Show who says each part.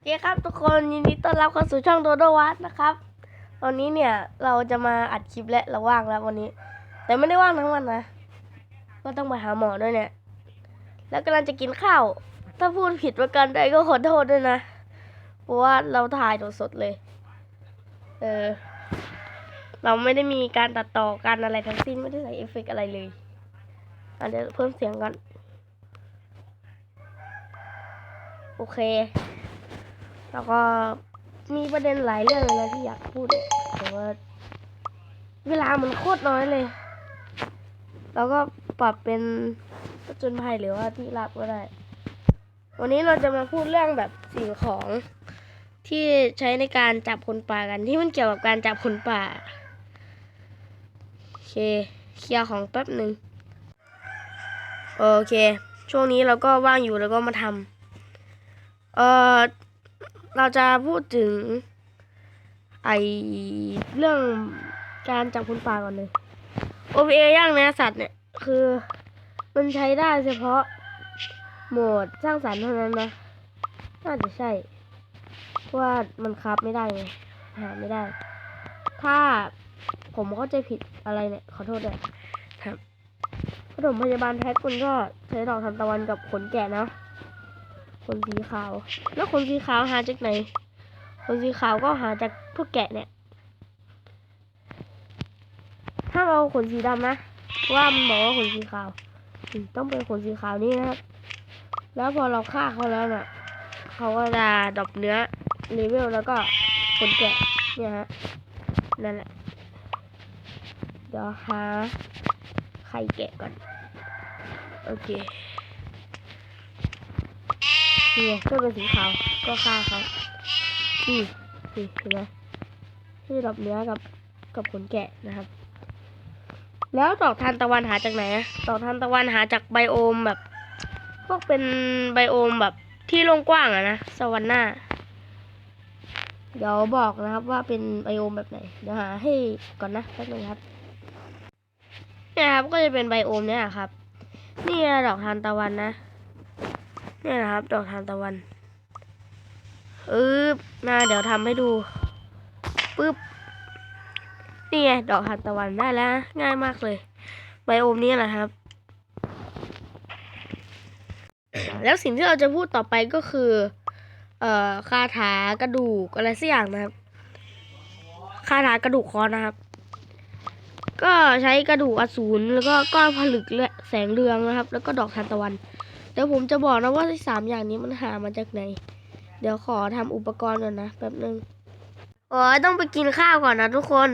Speaker 1: โอเคครับทุกคนยินดีต้อนรับเข้าสู่ช่องโดโดวัตนะครับ ตอนนี้เนี่ยเราจะมาอัดคลิปและเราว่างแล้ววันนี้ แต่ไม่ได้ว่างทั้งวันนะ ก็ต้องไปหาหมอด้วยเนี่ย แล้วกำลังจะกินข้าว ถ้าพูดผิดประกันใดก็ขอโทษด้วยนะ เพราะว่าเราถ่ายสดๆเลย เออ เราไม่ได้มีการตัดต่อการอะไรทั้งสิ้นไม่ได้ใส่เอฟเฟกอะไรเลยอะเดี๋ยวเพิ่มเสียงก่อน โอเค แล้วก็มีประเด็นหลายเรื่องเลยนะที่อยากพูดแต่ว่าเวลามันโคตรน้อยเลย แล้วก็ปรับเป็นจญภัยหรือว่าที่ลับก็ได้ วันนี้เราจะมาพูดเรื่องแบบสิ่งของที่ใช้ในการจับคนป่ากันที่มันเกี่ยวกับการจับคนป่าโอเคเคลียร์ของแป๊บหนึ่งโอเค ช่วงนี้เราก็ว่างอยู่แล้วก็มาทำเอ่อ เราจะพูดถึง ไอเรื่องการจับคนป่าก่อนเลย OVA ย่างเนื้อสัตว์เนี่ยคือมันใช้ได้เฉพาะโหมดสร้างสรรค์เท่านั้นนะ น่าจะใช่เพราะว่ามันคราฟไม่ได้ไงหาไม่ได้ ถ้าผมเข้าใจผิดอะไรเนี่ย ขอโทษด้วยครับปฐมพยาบาลแพทย์คุณก็ใช้ดอกทานตะวันกับขนแกะนะข นสีขาว แล้วขนสีขาวหาจากไหนขนสีขาวก็หาจากพวกแกะเนี่ยถ้าเอาขนสีดำนะ ว่ามันบอกว่าขนสีขาว ต้องเป็นขนสีขาวนี่นะครับ แล้วพอเราฆ่าเขาแล้วน่ะเขาก็จะดอปเนื้อเลเวลแล้วก็ขนแกะเนี่ยฮะนั่นแหละเดี๋ยวหาไข่แกะก่อน โอเค นี่ไงก็เป็นสีขาว ก็ฆ่าเขานี่นี่เห็นไหมที่ดรอปเนื้อกับกับขนแกะนะครับ แล้วดอกทานตะวันหาจากไหนอะดอกทานตะวันหาจากไบโอมแบบ พวกเป็นไบโอมแบบที่โล่งกว้างอะนะสวรรค์หน้าเดี๋ยวบอกนะครับว่าเป็นไบโอมแบบไหน เดี๋ยวหาให้ก่อนนะแป๊บนึงครับเนี่ยครับก็จะเป็นไบโอมเนี่ยครับ นี่ดอกทานตะวันนะ นี่นะครับ ดอกทานตะวันอึ๊บนะเดี๋ยวทำให้ดูปึ๊บนี่ไงดอกทานตะวันได้แล้ว ง่ายมากเลยไบโอมนี้แหละครับ แล้วสิ่งที่เราจะพูดต่อไปก็คือ เอ่อคาถากระดูกอะไรสักอย่างนะครับคาถากระดูกคอนะครับ ก็ใช้กระดูกอสูรแล้วก็ก้อนผลึกและแสงเรืองนะครับ แล้วก็ดอกทานตะวัน เดี๋ยวผมจะบอกนะว่าที่สามอย่างนี้มันหามาจากไหน เดี๋ยวขอทำอุปกรณ์ก่อนนะแป๊บนึงโอ้ยต้องไปกินข้าวก่อนนะทุกคน